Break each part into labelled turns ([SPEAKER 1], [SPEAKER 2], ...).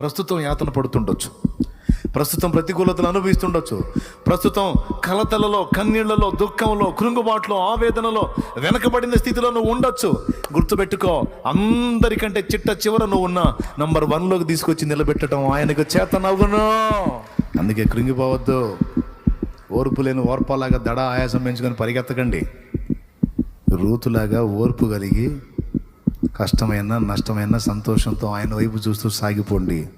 [SPEAKER 1] ప్రస్తుతం యాతన పడుతుండొచ్చు. ప్రస్తుతం ప్రతికూలతలు అనుభవిస్తుండొచ్చు. ప్రస్తుతం కలతలలో కన్నీళ్ళలో దుఃఖంలో కృంగుబాట్లో ఆవేదనలో వెనకబడిన స్థితిలో నువ్వు ఉండొచ్చు. గుర్తుపెట్టుకో అందరికంటే చిట్ట చివర నువ్వు ఉన్న నంబర్ వన్లోకి తీసుకొచ్చి నిలబెట్టడం ఆయనకు చేత నవ్వును అందుకే కృంగిపోవద్దు. ఓర్పు లేని ఓర్పలాగా దడ ఆయాసం పెంచుకొని పరిగెత్తకండి. రూతులాగా ఓర్పు కలిగి కష్టమైనా నష్టమైనా సంతోషంతో ఆయన వైపు చూస్తూ సాగిపోండి.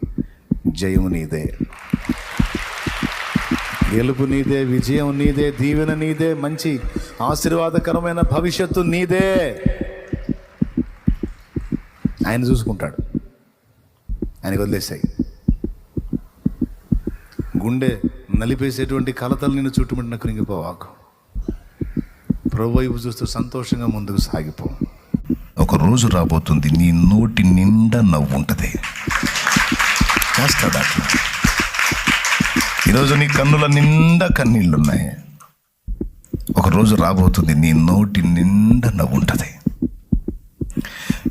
[SPEAKER 1] జయము నీదే. గెలుపు నీదే విజయం నీదే దీవెన నీదే మంచి ఆశీర్వాదకరమైన భవిష్యత్తు నీదే. ఆయన చూసుకుంటాడు. ఆయనకు వదిలేసాయి. గుండె నలిపేసేటువంటి కలతలు నిన్ను చుట్టుముట్టిన కృంగిపోవాకు. ప్రభు వైపు చూస్తూ సంతోషంగా ముందుకు సాగిపో.
[SPEAKER 2] ఒక రోజు రాబోతుంది. నీ నోటి నిండా నవ్వు ఉంటుంది. చేస్తాడు అట్లా? ఈరోజు నీ కన్నుల నిండా కన్నీళ్ళున్నాయి. ఉన్నాయి ఒకరోజు రాబోతుంది. నీ నోటి నిండా నవ్వు ఉంటుంది.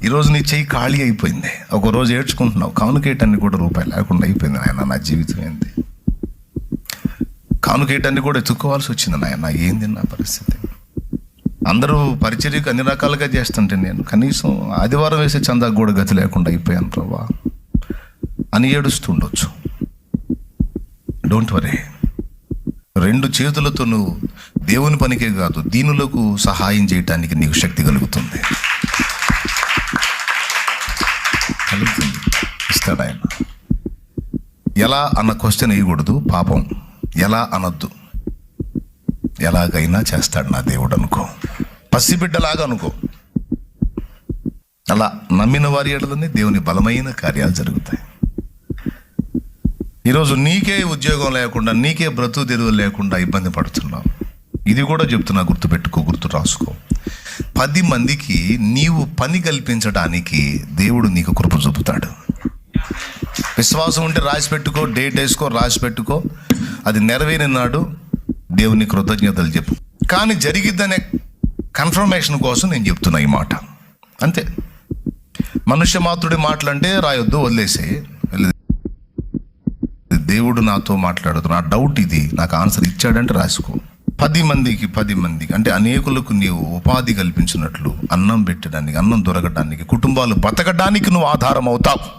[SPEAKER 2] ఈరోజు నీ చెయ్యి ఖాళీ అయిపోయింది. ఒక రోజు ఏడ్చుకుంటున్నావు. కానుకేయటానికి కూడా రూపాయి లేకుండా అయిపోయింది నాయన నా జీవితం ఏంది? కానుకేయటాన్ని కూడా ఎత్తుక్కోవాల్సి వచ్చింది నాయన. ఏంది నా పరిస్థితి? అందరూ పరిచర్యకు అన్ని రకాలుగా చేస్తుంటే నేను కనీసం ఆదివారం వేసే చందాకు కూడా గతి లేకుండా అయిపోయాను ప్రభా. అని ఏడుస్తుండొచ్చు. డోంట్ వరీ రెండు చేతులతో నువ్వు దేవుని పనికే కాదు దీనులకు సహాయం చేయటానికి నీకు శక్తి కలుగుతుంది. కలుగుతుంది. ఇస్తాడు ఆయన. ఎలా అన్న క్వశ్చన్ వేయకూడదు పాపం. ఎలా అనొద్దు. ఎలాగైనా చేస్తాడు నా దేవుడు అనుకో. పసిబిడ్డలాగా అనుకో. అలా నమ్మిన వారి ఏడలని దేవుని బలమైన కార్యాలు జరుగుతాయి. ఈరోజు నీకే ఉద్యోగం లేకుండా నీకే బ్రతుకు తెరువు లేకుండా ఇబ్బంది పడుతున్నావు. ఇది కూడా చెప్తున్నా గుర్తుపెట్టుకో గుర్తు రాసుకో. పది మందికి నీవు పని కల్పించడానికి దేవుడు నీకు కృప చూపుతాడు. విశ్వాసం ఉంటే రాసి పెట్టుకో డేట్ వేసుకో రాసి పెట్టుకో. అది నెరవేరినాడు దేవుని కృతజ్ఞతలు చెప్పు. కానీ జరిగిద్దనే కన్ఫర్మేషన్ కోసం నేను చెప్తున్నా ఈ మాట. అంతే. మనుష్య మాతృడి మాటలంటే రాయొద్దు వదిలేసే దేవుడు నాతో మాట్లాడుతూ నా డౌట్ ఇది. నాకు ఆన్సర్ ఇచ్చాడంటే రాసుకో. పది మందికి పది మందికి అంటే అనేకులకు నీవు ఉపాధి కల్పించినట్లు అన్నం పెట్టడానికి అన్నం దొరకడానికి కుటుంబాలు బతకడానికి నువ్వు ఆధారం అవుతావు